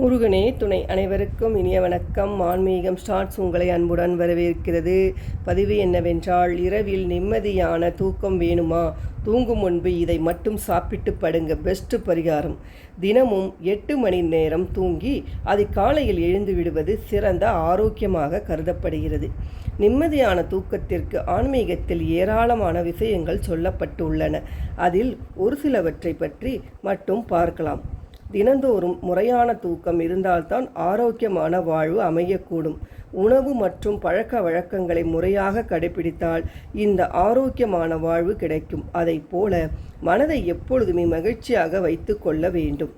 முருகனே துணை அனைவருக்கும் இனிய வணக்கம். ஆன்மீகம் ஸ்டார்ட்ஸ் உங்களை அன்புடன் வரவேற்கிறது. பதிவு என்னவென்றால் இரவில் நிம்மதியான தூக்கம் வேணுமா? தூங்கும் முன்பு இதை மட்டும் சாப்பிட்டு படுங்க. பெஸ்ட் பரிகாரம். தினமும் எட்டு மணி நேரம் தூங்கி அதை காலையில் எழுந்து விடுவது சிறந்த ஆரோக்கியமாக கருதப்படுகிறது. நிம்மதியான தூக்கத்திற்கு ஆன்மீகத்தில் ஏராளமான விஷயங்கள் சொல்லப்பட்டுள்ளன. அதில் ஒரு சிலவற்றை பற்றி மட்டும் பார்க்கலாம். தினந்தோறும் முறையான தூக்கம் இருந்தால்தான் ஆரோக்கியமான வாழ்வு அமையக்கூடும். உணவு மற்றும் பழக்க வழக்கங்களை முறையாக கடைபிடித்தால் இந்த ஆரோக்கியமான வாழ்வு கிடைக்கும். அதை போல மனதை எப்பொழுதுமே மகிழ்ச்சியாக வைத்து கொள்ள வேண்டும்.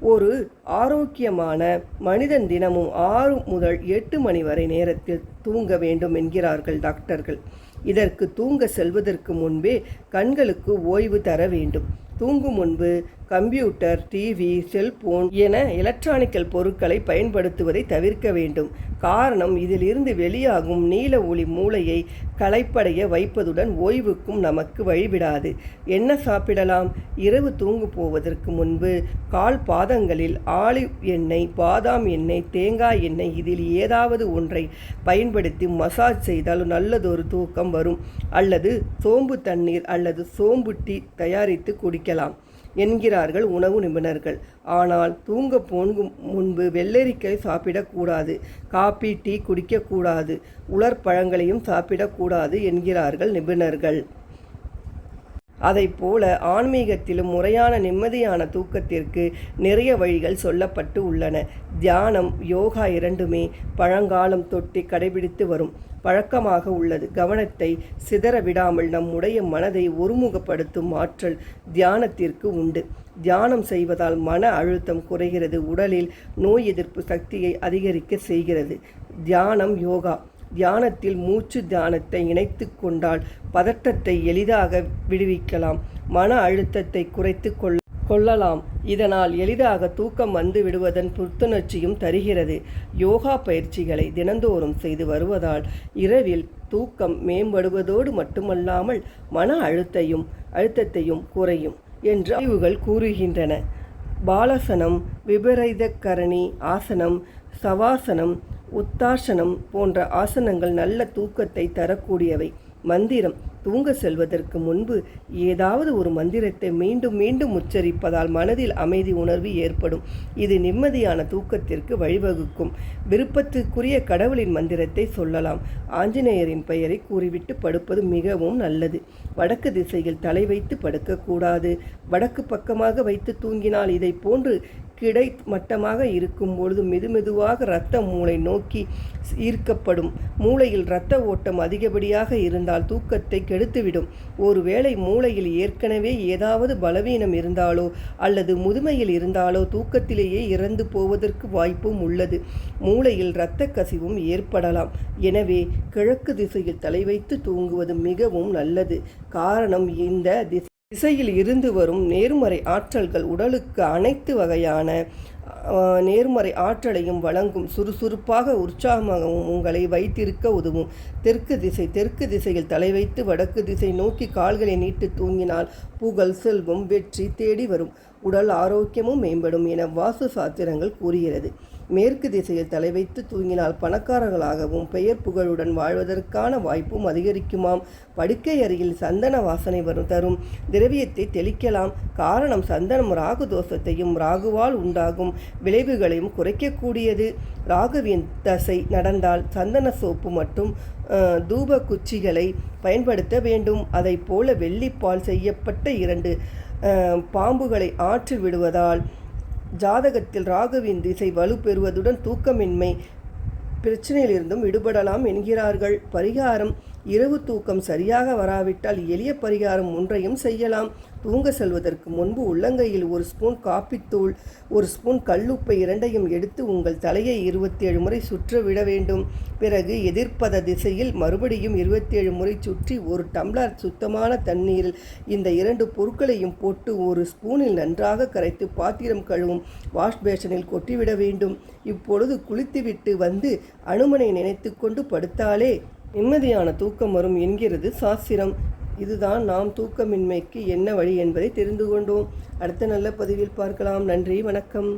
ஒரு ஆரோக்கியமான மனிதன் தினமும் ஆறு முதல் எட்டு மணி வரை நேரத்தில் தூங்க வேண்டும் என்கிறார்கள் டாக்டர்கள். இதற்கு தூங்க செல்வதற்கு முன்பே கண்களுக்கு ஓய்வு தர வேண்டும். தூங்கும் முன்பு கம்ப்யூட்டர் டிவி செல்போன் என எலக்ட்ரானிக்கல் பொருட்களை பயன்படுத்துவதை தவிர்க்க வேண்டும். காரணம் இதிலிருந்து வெளியாகும் நீல ஒளி மூளையை களைப்படைய வைப்பதுடன் ஓய்வுக்கும் நமக்கு வழிவிடாது. என்ன சாப்பிடலாம்? இரவு தூங்கு போவதற்கு முன்பு கால் பாதங்களில் ஆலிவ் எண்ணெய் பாதாம் எண்ணெய் தேங்காய் எண்ணெய் இதில் ஏதாவது ஒன்றை பயன்படுத்தி மசாஜ் செய்தால் நல்லதொரு தூக்கம் வரும். அல்லது சோம்பு தண்ணீர் அல்லது சோம்பு டீ தயாரித்து குடிக்கலாம் என்கிறார்கள் உணவு நிபுணர்கள். ஆனால் தூங்க போங்கும் முன்பு வெள்ளரிக்காய் சாப்பிடக்கூடாது காப்பி டீ குடிக்கக்கூடாது உலர் பழங்களையும் சாப்பிடக்கூடாது என்கிறார்கள் நிபுணர்கள். போல ஆன்மீகத்திலும் முறையான நிம்மதியான தூக்கத்திற்கு நிறைய வழிகள் சொல்லப்பட்டு உள்ளன. தியானம் யோகா இரண்டுமே பழங்காலம் தொட்டி கடைபிடித்து வரும். பழக்கமாக உள்ளது. கவனத்தை சிதற விடாமல் நம்முடைய மனதை ஒருமுகப்படுத்தும் ஆற்றல் தியானத்திற்கு உண்டு. தியானம் செய்வதால் மன அழுத்தம் குறைகிறது. உடலில் நோய் எதிர்ப்பு சக்தியை அதிகரிக்க செய்கிறது. தியானம் யோகா. தியானத்தில் மூச்சு தியானத்தை இணைத்து கொண்டால் பதட்டத்தை எளிதாக விடுவிக்கலாம். மன அழுத்தத்தை குறைத்து கொள்ள கொள்ளலாம். இதனால் எளிதாக தூக்கம் வந்து விடுவதன் புத்துணர்ச்சியும் தருகிறது. யோகா பயிற்சிகளை தினந்தோறும் செய்து வருவதால் இரவில் தூக்கம் மேம்படுவதோடு மட்டுமல்லாமல் மன அழுத்தையும் அழுத்தத்தையும் குறையும் என்று ஆய்வுகள் கூறுகின்றன. பாலசனம் விபரீதக்கரணி ஆசனம் சவாசனம் உத்தாசனம் போன்ற ஆசனங்கள் நல்ல தூக்கத்தை தரக்கூடியவை. மந்திரம். தூங்க செல்வதற்கு முன்பு ஏதாவது ஒரு மந்திரத்தை மீண்டும் மீண்டும் உச்சரிப்பதால் மனதில் அமைதி உணர்வு ஏற்படும். இது நிம்மதியான தூக்கத்திற்கு வழிவகுக்கும். விருப்பத்துக்குரிய கடவுளின் மந்திரத்தை சொல்லலாம். ஆஞ்சநேயரின் பெயரை கூறிவிட்டு படுப்பது மிகவும் நல்லது. வடக்கு திசையில் தலை வைத்து படுக்கக்கூடாது. வடக்கு பக்கமாக வைத்து தூங்கினால் இதை போன்று கிடை மட்டமாக இருக்கும் பொழுது மெதுமெதுவாக இரத்த மூளை நோக்கி ஈர்க்கப்படும். மூளையில் இரத்த ஓட்டம் அதிகப்படியாக இருந்தால் தூக்கத்தை கெடுத்துவிடும். ஒருவேளை மூளையில் ஏற்கனவே ஏதாவது பலவீனம் இருந்தாலோ அல்லது முதுமையில் இருந்தாலோ தூக்கத்திலேயே இறந்து போவதற்கு வாய்ப்பும் உள்ளது. மூளையில் இரத்த கசிவும் ஏற்படலாம். எனவே கிழக்கு திசையில் தலை வைத்து தூங்குவது மிகவும் நல்லது. காரணம் இந்த திசை திசையில் இருந்து வரும் நேர்மறை ஆற்றல்கள் உடலுக்கு அனைத்து வகையான நேர்மறை ஆற்றலையும் வழங்கும் சுறுசுறுப்பாக உற்சாகமாகவும் உங்களை வைத்திருக்க உதவும். தெற்கு திசை தெற்கு திசையில் தலை வைத்து வடக்கு திசை நோக்கி கால்களை நீட்டு தூங்கினால் புகழ் செல்வம் வெற்றி தேடி வரும். உடல் ஆரோக்கியமும் மேம்படும் என வாசு சாத்திரங்கள் கூறுகிறது. மேற்கு திசையில் தலை வைத்து தூங்கினால் பணக்காரர்களாகவும் பெயர் புகழுடன் வாழ்வதற்கான வாய்ப்பும் அதிகரிக்குமாம். படுக்கை அருகில் சந்தன வாசனை வரும் தரும் திரவியத்தை தெளிக்கலாம். காரணம் சந்தனம் ராகு தோஷத்தையும் ராகுவால் உண்டாகும் விளைவுகளையும் குறைக்கக்கூடியது. ராகுவின் தசை நடந்தால் சந்தன சோப்பு மற்றும் தூப குச்சிகளை பயன்படுத்த வேண்டும். அதை போல வெள்ளிப்பால் செய்யப்பட்ட இரண்டு பாம்புகளை ஆற்றில் விடுவதால் ஜாதகத்தில் ராகுவின் திசை வலுப்பெறுவதுடன் தூக்கமின்மை பிரச்சனையிலிருந்தும் விடுபடலாம் என்கிறார்கள். பரிகாரம் இரவு தூக்கம் சரியாக வராவிட்டால் எளிய பரிகாரம் ஒன்றையும் செய்யலாம். தூங்க செல்வதற்கு முன்பு உள்ளங்கையில் ஒரு ஸ்பூன் காப்பித்தூள் ஒரு ஸ்பூன் கல்லுப்பை இரண்டையும் எடுத்து உங்கள் தலையை இருபத்தேழு முறை சுற்ற விட வேண்டும். பிறகு எதிர்ப்பத திசையில் மறுபடியும் இருபத்தேழு முறை சுற்றி ஒரு டம்ளர் சுத்தமான தண்ணீரில் இந்த இரண்டு பொருட்களையும் போட்டு ஒரு ஸ்பூனில் நன்றாக கரைத்து பாத்திரம் கழுவும் வாஷ் பேஷனில் கொட்டிவிட வேண்டும். இப்பொழுது குளித்துவிட்டு வந்து அனுமனை நினைத்து கொண்டு படுத்தாலே நிம்மதியான தூக்கம் வரும் என்கிறது சாஸ்திரம். இதுதான் நாம் தூக்கமின்மைக்கு என்ன வழி என்பதை தெரிந்து கொண்டோம். அடுத்த நல்ல பதிவில் பார்க்கலாம். நன்றி வணக்கம்.